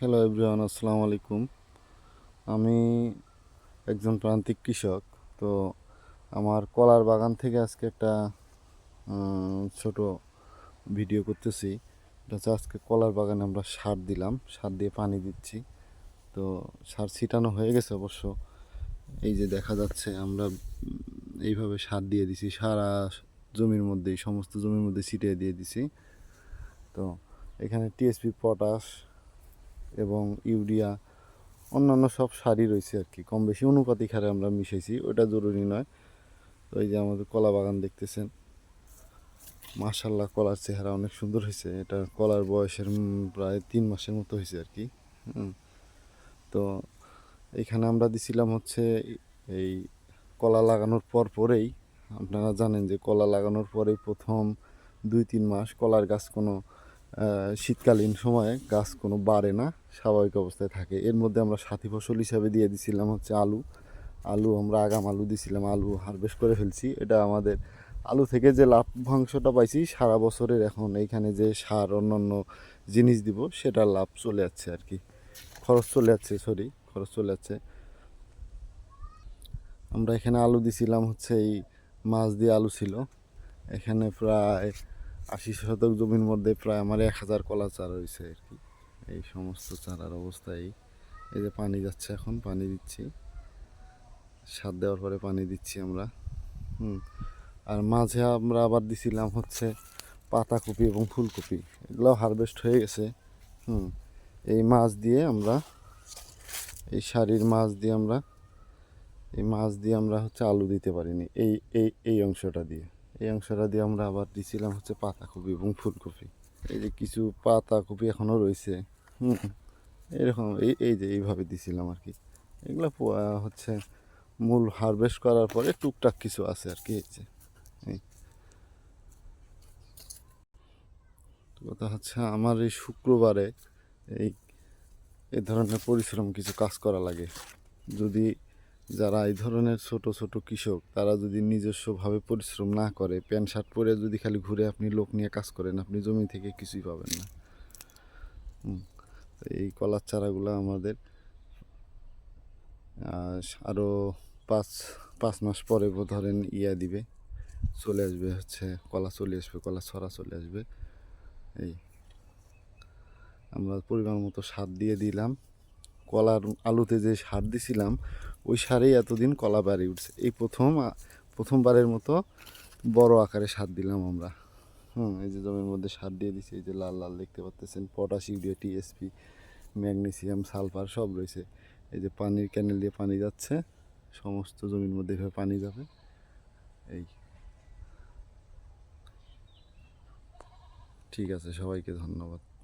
Hello everyone আসসালামু আলাইকুম আমি একজন প্রান্তিক কৃষক, তো আমার কলার বাগান থেকে আজকে একটা ছোট ভিডিও করতেছি। এটা হচ্ছে আজকে কলার বাগানে আমরা সার দিলাম, সার দিয়ে পানি দিচ্ছি। তো সার ছিটানো হয়ে গেছে অবশ্য। এই যে দেখা যাচ্ছে আমরা এইভাবে সার দিয়ে দিছি, সারা জমির মধ্যেই, সমস্ত জমির মধ্যে ছিটিয়ে দিয়ে দিছি। তো এখানে টিএসপি পটাশ এবং ইউরিয়া, অন্যান্য সব সারই রয়েছে আর কি। কম বেশি অনুপাতিক হারে আমরা মিশাইছি ওটা জরুরি নয়। তো এই যে আমাদের কলা বাগান দেখতেছেন মার্শাল্লাহ কলার চেহারা অনেক সুন্দর হয়েছে। এটা কলার বয়সের প্রায় তিন মাসের মতো হয়েছে আর কি। তো এখানে আমরা দিছিলাম হচ্ছে এই কলা লাগানোর পর পরেই, আপনারা জানেন যে কলা লাগানোর পরেই প্রথম দুই, তিন মাস কলার গাছ কোনো শীতকালীন সময়ে গাছ কোনো বাড়ে না, স্বাভাবিক অবস্থায় থাকে। এর মধ্যে আমরা সাথী ফসল হিসাবে দিয়ে দিছিলাম হচ্ছে আলু। আলু আমরা আগাম আলু দিছিলাম, আলু হারভেস্ট করে ফেলছি। এটা আমাদের আলু থেকে যে লাভ্যাংশটা পাইছি, সারা বছরের এখন এইখানে যে সার অন্যান্য জিনিস দিব সেটার লাভ চলে যাচ্ছে আর কি। খরচ চলে যাচ্ছে সরি খরচ চলে যাচ্ছে। আমরা এখানে আলু দিছিলাম হচ্ছে এই মাছ দিয়ে আলু ছিল। এখানে প্রায় আশি শতক জমির মধ্যে প্রায় আমার এক হাজার কলা চারা রয়েছে আর কি। এই সমস্ত চারার অবস্থা এই এই যে পানি যাচ্ছে এখন, পানি দিচ্ছি। সার দেওয়ার পরে পানি দিচ্ছি আমরা। হুম। আর মাঝে আমরা আবার দিছিলাম হচ্ছে পাতাকপি এবং ফুলকপি। এগুলো হারভেস্ট হয়ে গেছে। হুম। এই মাছ দিয়ে আমরা, এই শাড়ির মাছ দিয়ে আমরা, এই মাছ দিয়ে আমরা হচ্ছে আলু দিতে পারিনি। এই এই এই অংশটা দিয়ে। এই অংশটা দিয়ে আমরা আবার দিছিলাম হচ্ছে পাতাকপি এবং ফুলকপি। এই যে কিছু পাতাকপি এখনও রয়েছে। হুম, এরকম এই এই যে এইভাবে দিছিলাম আর কি। এগুলো হচ্ছে মূল হারভেস্ট করার পরে টুকটাক কিছু আছে আর কি এই যে। কথা হচ্ছে আমার এই শুক্রবারে এই এই ধরনের পরিশ্রম কিছু কাজ করা লাগে। যদি যারা এই ধরনের ছোট ছোট কৃষক, তারা যদি নিজস্বভাবে পরিশ্রম না করে, প্যান্ট, শার্ট পরে যদি খালি ঘুরে আপনি লোক নিয়ে কাজ করেন, আপনি জমি থেকে কিছুই পাবেন না। এই কলার চারাগুলো আমাদের আরও পাঁচ পাঁচ মাস পরে ধরেন ইয়া দিবে, চলে আসবে হচ্ছে, কলা চলে আসবে, কলা ছড়া চলে আসবে। এই আমরা পরিমাণ মতো সার দিয়ে দিলাম। কলার আলুতে যে সার দিছিলাম ওই সারেই এতদিন কলা বাড়ি উঠছে। এই প্রথম প্রথমবারের মতো বড় আকারে সার দিলাম আমরা। হুম, এই যে জমির মধ্যে সার দিয়ে দিছি, এই যে লাল লাল দেখতে পাচ্ছেন potash, urea TSP magnesium, sulphur সব রয়েছে। এই যে পানির ক্যানেল দিয়ে পানি যাচ্ছে, সমস্ত জমির মধ্যে এভাবে পানি যাবে। এই। ঠিক আছে, সবাইকে ধন্যবাদ।